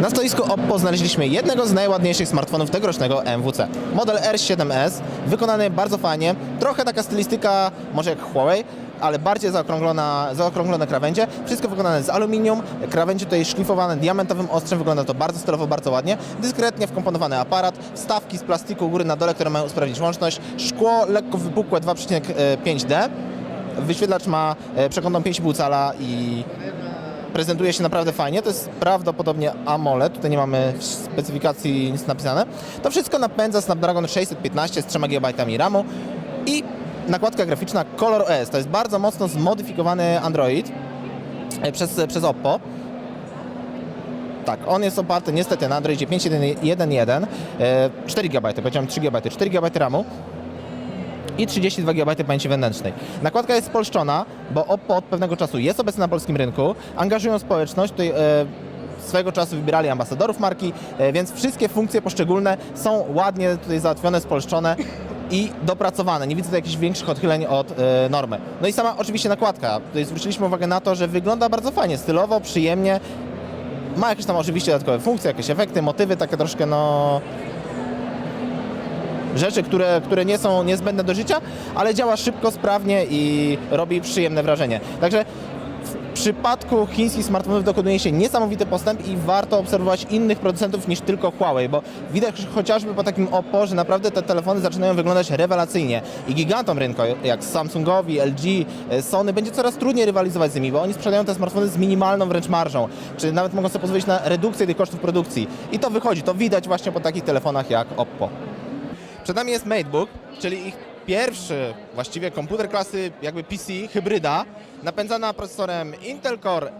Na stoisku Oppo znaleźliśmy jednego z najładniejszych smartfonów tegorocznego MWC. Model R7S, wykonany bardzo fajnie, trochę taka stylistyka, może jak Huawei, ale bardziej zaokrąglona, zaokrąglone krawędzie. Wszystko wykonane z aluminium, krawędzie tutaj szlifowane diamentowym ostrzem, wygląda to bardzo stylowo, bardzo ładnie. Dyskretnie wkomponowany aparat, wstawki z plastiku góry na dole, które mają usprawnić łączność, szkło lekko wypukłe 2,5D, wyświetlacz ma e, przekątną 5,5 cala i prezentuje się naprawdę fajnie. To jest prawdopodobnie AMOLED, tutaj nie mamy specyfikacji nic napisane. To wszystko napędza Snapdragon 615 z 3 GB RAMu i nakładka graficzna Color OS. To jest bardzo mocno zmodyfikowany Android e, przez, przez Oppo. Tak, on jest oparty niestety na Androidzie 5.1.1, e, 4 GB, powiedziałem 3 GB, 4 GB RAMu i 32 GB pamięci wewnętrznej. Nakładka jest spolszczona, bo Oppo od pewnego czasu jest obecny na polskim rynku, angażują społeczność, tutaj e, swego czasu wybierali ambasadorów marki, e, więc wszystkie funkcje poszczególne są ładnie tutaj załatwione, spolszczone i dopracowane. Nie widzę tutaj jakichś większych odchyleń od e, normy. No i sama oczywiście nakładka. Tutaj zwróciliśmy uwagę na to, że wygląda bardzo fajnie, stylowo, przyjemnie. Ma jakieś tam oczywiście dodatkowe funkcje, jakieś efekty, motywy takie troszkę no rzeczy, które, które nie są niezbędne do życia, ale działa szybko, sprawnie i robi przyjemne wrażenie. Także w przypadku chińskich smartfonów dokonuje się niesamowity postęp i warto obserwować innych producentów niż tylko Huawei, bo widać chociażby po takim Oppo, że naprawdę te telefony zaczynają wyglądać rewelacyjnie i gigantom rynku, jak Samsungowi, LG, e, Sony, będzie coraz trudniej rywalizować z nimi, bo oni sprzedają te smartfony z minimalną wręcz marżą, czy nawet mogą sobie pozwolić na redukcję tych kosztów produkcji. I to wychodzi, to widać właśnie po takich telefonach jak Oppo. Przed nami jest MateBook, czyli ich pierwszy właściwie komputer klasy jakby PC, hybryda, napędzana procesorem Intel Core